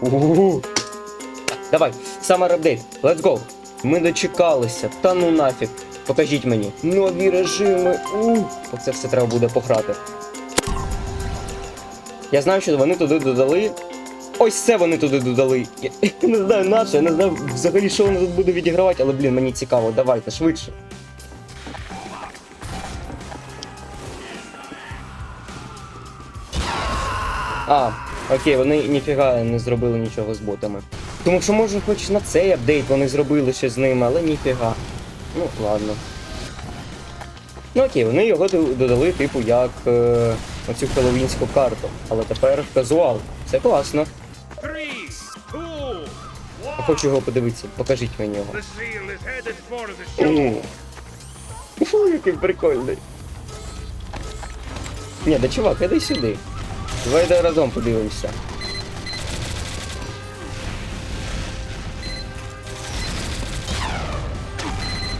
У-у-у. Давай, Summer Update, let's go. Ми дочекалися, та ну нафіг. Покажіть мені. Нові режими. У, Оце все треба буде пограти. Я знаю, що вони туди додали. Ось це вони туди додали. Я, не знаю наше, я не знаю взагалі, що воно тут буде відігравати, але блін, мені цікаво, давайте швидше. А, окей, вони ніфіга не зробили нічого з ботами. Тому що може хоч на цей апдейт вони зробили ще з ними, але ніфіга. Ну, ладно. Ну окей, вони його додали, типу, як е, оцю хеллоуінську карту. Але тепер казуал. Це класно. Я хочу його подивитися. Покажіть мені його. Фу, який прикольний. Ні, да чувак, іди сюди. Давай да разом подивимося.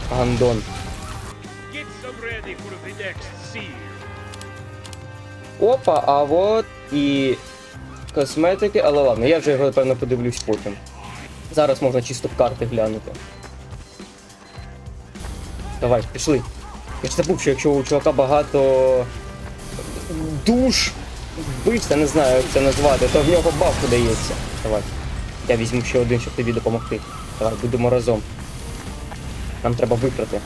Гандон. Опа, а от і косметики, але ладно, я вже його напевно подивлюсь потім. Зараз можна чисто в карти глянути. Давай, пішли. Я ж забув, що якщо у чувака багато душ, вбивця, не знаю, як це назвати, то в нього баф дається. Давай. Я візьму ще один, щоб тобі допомогти. Давай, будемо разом. Нам треба виграти.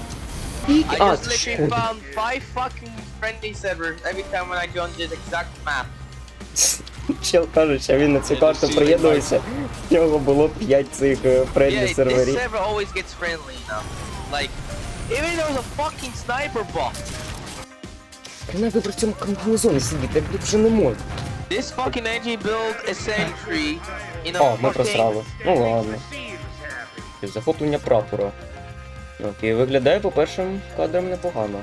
I А, just literally що? found five fucking friendly servers every time when I joined this exact map. Чел каже, що він на цю карту приєднується. В нього було 5 цих е, френдлі Yeah, this серверів. server always gets friendly now. Like, even there was a fucking sniper bot. Вона вибрав в цьому комбінезоні сидіти, я вже не можу. This fucking energy build a sentry in a О, ми просрали. Ну ладно. Захоплення прапора. Окей, виглядає по першим кадрам непогано.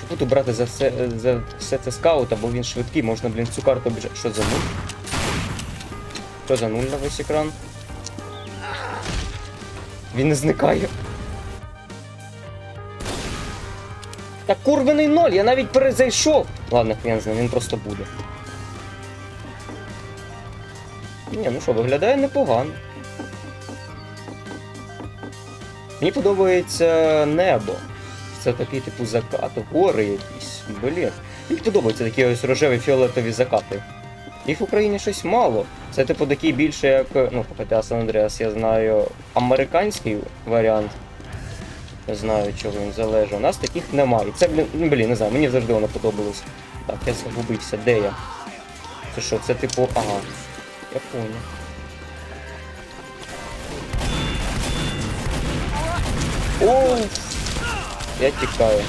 Чи буду брати за все, за все це скаута, бо він швидкий, можна, блін, цю карту обіжати. Що за нуль? Що за нуль на весь екран? Він не зникає. Та курвений ноль, я навіть перезайшов. Ладно, хрен з ним, він просто буде. Ні, ну що, виглядає непогано. Мені подобається небо. Це такий типу закат, гори якісь. Блін. Мені подобаються такі ось рожеві фіолетові закати. Їх в Україні щось мало. Це типу такий більше як. Ну, хоча Сан Андреас, я знаю американський варіант. Не знаю, чого він залежить. У нас таких немає. Це, блін, ну, блін, не знаю, мені завжди воно подобалось. Так, я загубився, де я? Це що, це типу. Ага. Я понял. Оу! Я тікаю.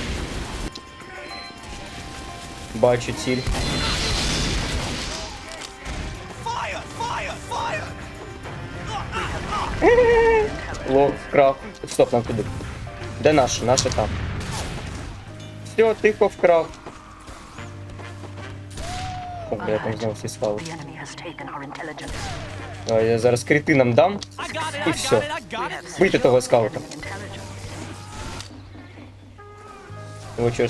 Бачу ціль. Лох, вкрав. Стоп, нам куди? Де наше? Наше там. Все, тихо вкрав. О, бля, я там знову всі intelligence. Давай, я зараз критинам дам. І все. Вийти того скаута. Intelligence. Watch your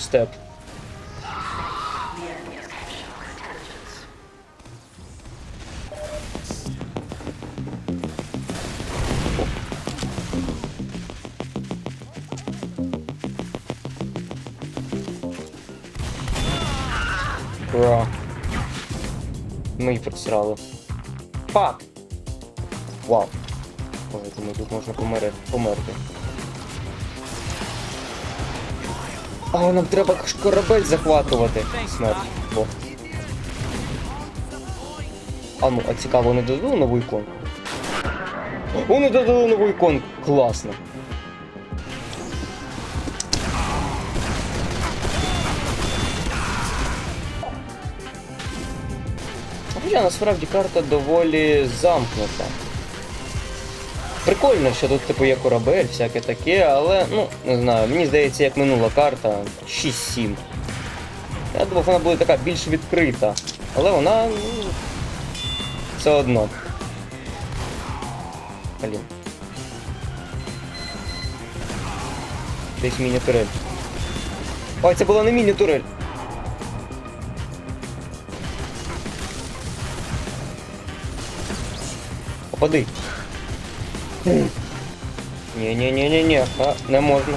Ми їх просрали. Фак! Вау. Ой, я думаю, тут можна померти. померти. А, нам треба корабель захватувати. Смерть. Бо. А ну, а цікаво, вони додали нову іконку? Вони додали нову іконку. Класно. Хоча насправді карта доволі замкнута. Прикольно, що тут типу є корабель, всяке таке, але ну, не знаю, мені здається, як минула карта 6-7. Я думав, вона буде така більш відкрита. Але вона ну, все одно. Блін. Десь міні-турель. Ой, це була не міні-турель. Попади. Ні-ні-ні-ні-ні, а, не можна.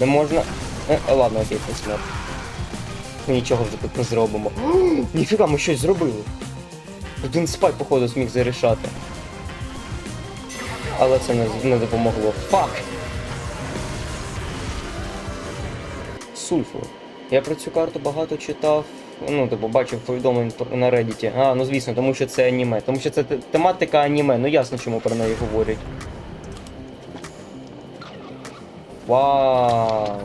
Не можна. Е, ладно, окей, посмерть. Ми нічого вже тут не зробимо. Ніфіга, ми щось зробили. Один спай, походу, зміг зарішати. Але це не, не допомогло. Фак! Сульфур. Я про цю карту багато читав. Ну, типу, бачив повідомлень на Reddit. А, ну звісно, тому що це аніме. Тому що це тематика аніме. Ну ясно, чому про неї говорять. Вау!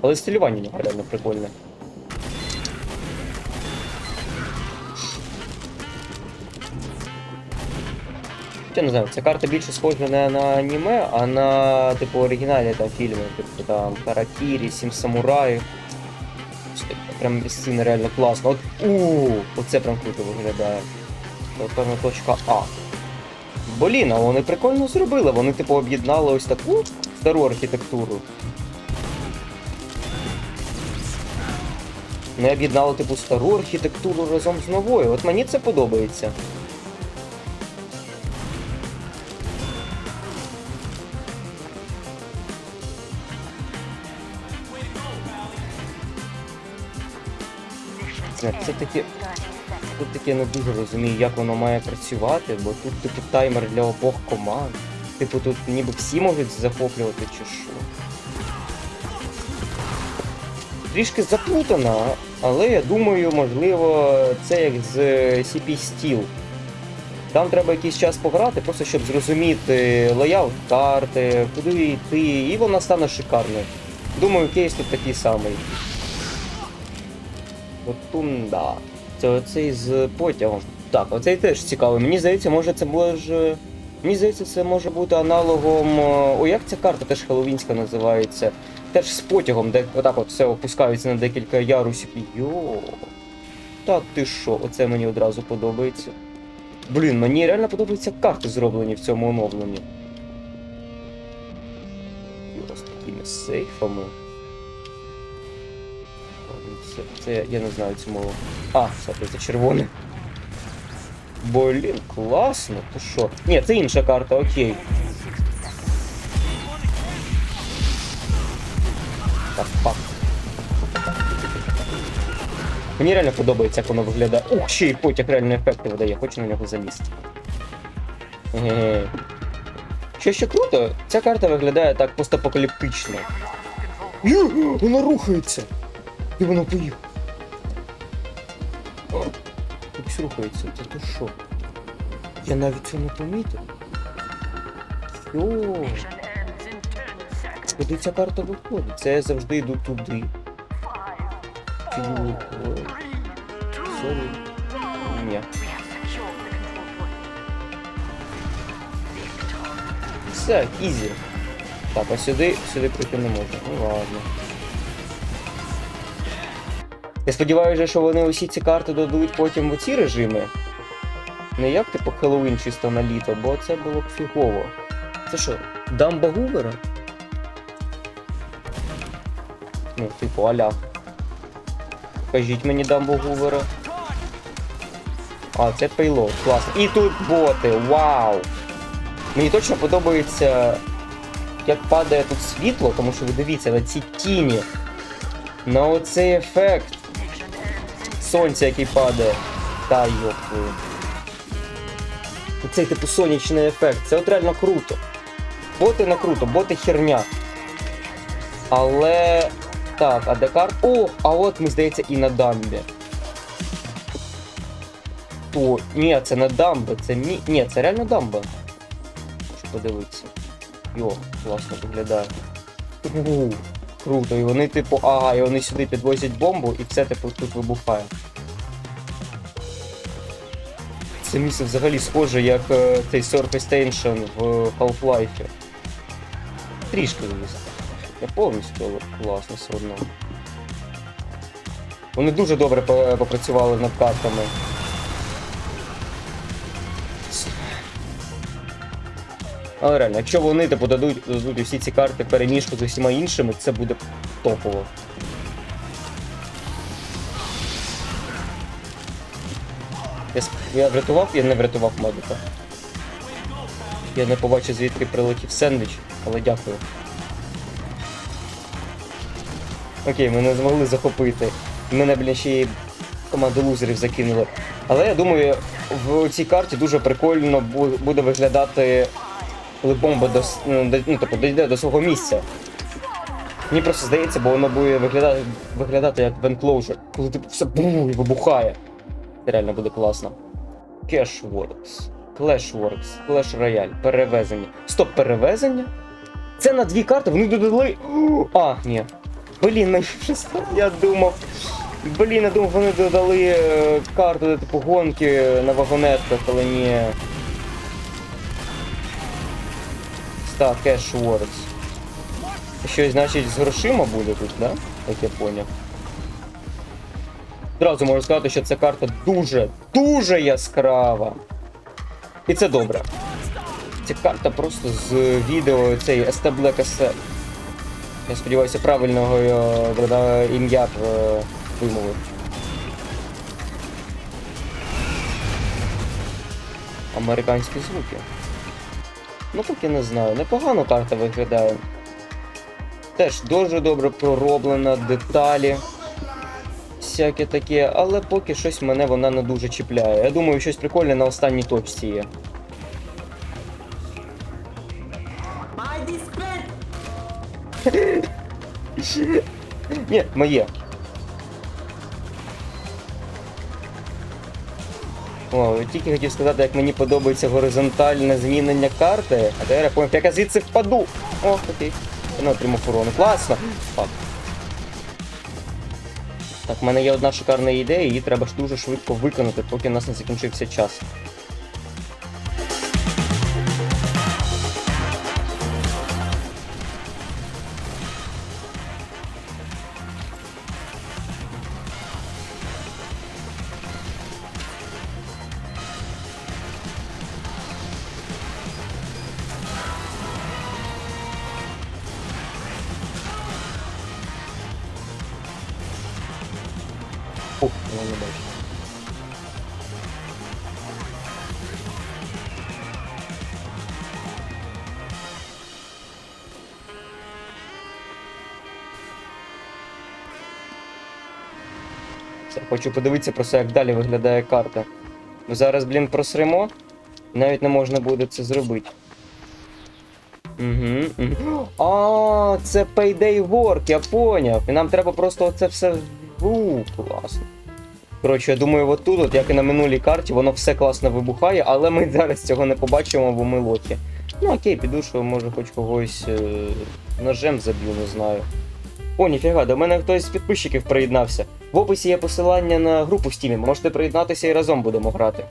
Але стилювання нього реально прикольне. Я не знаю, ця карта більше схожа не на аніме, а на типу оригінальні там фільми, типу там Харакірі, Сім самураїв. Прям сцена реально класно. От у оце прям круто виглядає. Певно точка А. Блін, а вони прикольно зробили. Вони типу об'єднали ось таку стару архітектуру. Не об'єднали типу стару архітектуру разом з новою. От мені це подобається. Це, таке. Тут таке не дуже розумію, як воно має працювати, бо тут типу таймер для обох команд. Типу тут ніби всі можуть захоплювати чи що. Трішки заплутано, але я думаю, можливо, це як з CP Steel. Там треба якийсь час пограти, просто щоб зрозуміти леяут карти, куди йти, і вона стане шикарною. Думаю, кейс тут такий самий. Ротунда. Це оцей з потягом. Так, оцей теж цікавий. Мені здається, може це може. Мені здається, це може бути аналогом. е, О, як ця карта теж хеллоуінська називається? Теж з потягом, де отак от все опускається на декілька ярусів. Йо. Та ти що, оце мені одразу подобається. Блін, мені реально подобаються карти зроблені в цьому оновленні. Юра з такими сейфами. Це, це я не знаю цю мову. А, все, це червоне. Блін, класно, то що? Ні, це інша карта, окей. Так, пак. Мені реально подобається, як воно виглядає. Ух, ще й потяг реально ефекти видає, хочу на нього залізти. Що ще круто, ця карта виглядає так постапокаліптично. Вона рухається! І воно поїхало. Якось рухається, це то що? Я навіть цього не помітив. Йо, Mission ends in 10 seconds. куди ця карта виходить? Це я завжди йду туди. Фігу. Сорі. Ні. Все, ізі. Так, а сюди, сюди прийти не можна. Ну ладно. Я сподіваюся, що вони усі ці карти додадуть потім в ці режими. Не як типу Хеллоуін чисто на літо, бо це було б фігово. Це що, дамба Гувера? Ну, типу, аля. Покажіть мені дамбу Гувера. А, це пейлот, класно. І тут боти, вау! Мені точно подобається, як падає тут світло, тому що ви дивіться на ці тіні. На оцей ефект сонця, який падає. Та йоплю. Цей типу сонячний ефект. Це от реально круто. Боти не круто, боти херня. Але. Так, а Декар. О! А от ми здається і на дамбі. О, ні, це не дамба, це мі. Ні, це реально дамба. Хочу подивитися. Йо, класно виглядає. Круто, і вони, типу, ага, і вони сюди підвозять бомбу, і все типу тут вибухає. Це місце взагалі схоже, як е, цей Surface Tension в Half-Life. Трішки, звісно. Не повністю, класно все одно. Вони дуже добре попрацювали над картами. Але реально, якщо вони типу, дадуть, дадуть усі ці карти переміжку з усіма іншими, це буде топово. Я, я врятував, я не врятував медика. Я не побачив, звідки прилетів сендвіч, але дякую. Окей, ми не змогли захопити. Мене, блін, ще й команду лузерів закинули. Але я думаю, в цій карті дуже прикольно буде виглядати, коли бомба до- ну, тобто, дійде до свого місця. Мені просто здається, бо воно буде виглядати, виглядати як венклоужер, коли типу все бум, і вибухає. Це реально буде класно. Cashworks, Clashworks, Clash Royale, перевезення. Стоп, перевезення? Це на дві карти, вони додали. А, ні. Блін, я думав. Блін, я думав, вони додали е, карту, типу гонки на вагонетках, але ні. Так, Cashworks. Щось, значить, з грошима буде тут, да? Як я поняв. Одразу можу сказати, що ця карта дуже, дуже яскрава. І це добре. Ця карта просто з відео цей ST Black ST. Я сподіваюся, правильного е, ім'я е, вимовив. Американські звуки. Ну поки не знаю. Непогано карта виглядає. Теж дуже добре пророблена, деталі. Всяке таке, але поки щось мене вона не дуже чіпляє. Я думаю, щось прикольне на останній точці є. Ні, моє. О, тільки хотів сказати, як мені подобається горизонтальне змінення карти, а тепер я помню, як я звідси впаду. О, окей. Ну, отримав урону. Класно. Фак. Так, в мене є одна шикарна ідея, її треба ж дуже швидко виконати, поки у нас не закінчився час. Все, хочу подивитися просто, як далі виглядає карта. Бо зараз, блін, просремо, навіть не можна буде це зробити. Угу, угу. А, це Payday Work, я поняв. І нам треба просто оце все. У, класно. Коротше, я думаю, от тут, от, як і на минулій карті, воно все класно вибухає, але ми зараз цього не побачимо, бо ми лохи. Ну окей, піду, що може хоч когось е- ножем заб'ю, не знаю. О, ніфіга, до мене хтось з підписчиків приєднався. В описі є посилання на групу в стімі, можете приєднатися і разом будемо грати.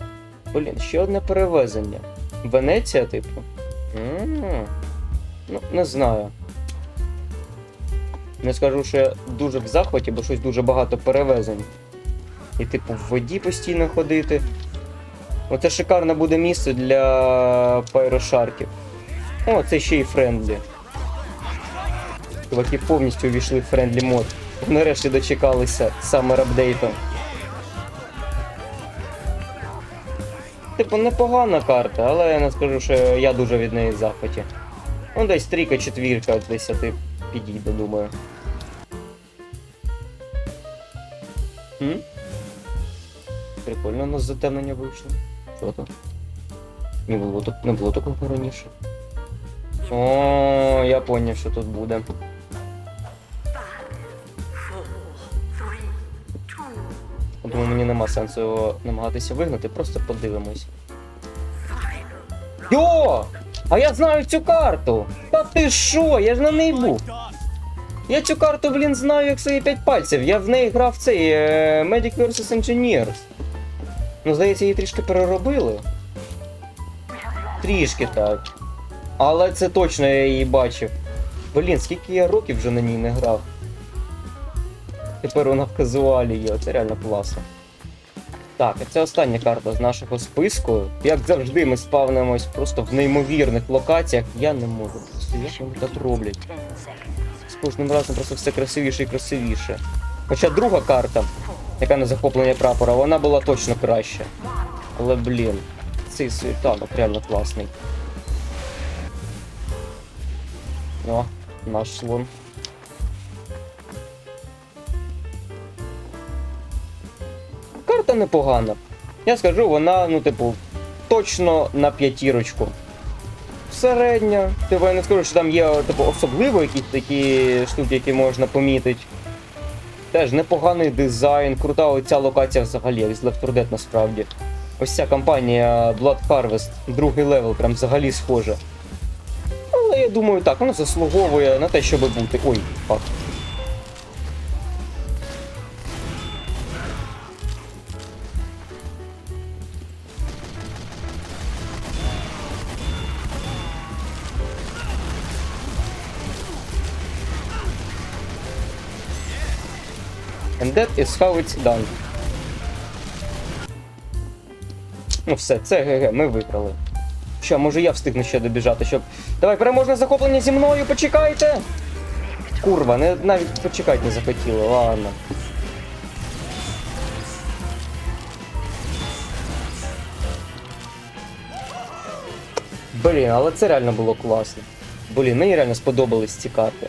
Блін, ще одне перевезення. Венеція, типу. Ну, не знаю. Не скажу, що я дуже в захваті, бо щось дуже багато перевезень. І типу в воді постійно ходити. Оце шикарне буде місце для пайрошарків. О, це ще й френдлі. Чуваки повністю увійшли в френдлі мод. Нарешті дочекалися самер апдейтом. Типу, непогана карта, але я не скажу, що я дуже від неї в захваті. Ну, десь трійка, четвірка, з 10 підійде, думаю. М? Прикольно у нас затемнення вийшло. Що там? Не було, не було такого раніше. О, я поняв, що тут буде. Думаю, мені нема сенсу його намагатися вигнати, просто подивимось. Йо! А я знаю цю карту! Та ти що? Я ж на неї був. Я цю карту, блін, знаю як свої п'ять пальців. Я в неї грав цей е, Medic vs. Engineers. Ну, здається, її трішки переробили. Трішки так. Але це точно я її бачив. Блін, скільки я років вже на ній не грав. Тепер вона в казуалі є, це реально класно. Так, і це остання карта з нашого списку. Як завжди, ми спавнимось просто в неймовірних локаціях. Я не можу. Просто як вони так роблять. З кожним разом просто все красивіше і красивіше. Хоча друга карта, яка на захоплення прапора, вона була точно краща. Але блін, цей світанок реально класний. О, наш слон. Карта непогана. Я скажу, вона, ну, типу, точно на п'ятірочку. Середня. Типу, я не скажу, що там є типу, особливо якісь такі штуки, які можна помітити. Теж непоганий дизайн, крута оця локація взагалі, як з Left 4 Dead насправді. Ось ця компанія Blood Harvest, другий левел, прям взагалі схожа. Але я думаю, так, вона заслуговує на те, щоб бути. Ой, фак. And that is how it's done. Ну все, це ГГ, ми виграли. Що, може я встигну ще добіжати, щоб. Давай, переможне захоплення зі мною, почекайте! Курва, не, навіть почекати не захотіли, ладно. Блін, але це реально було класно. Блін, мені реально сподобались ці карти.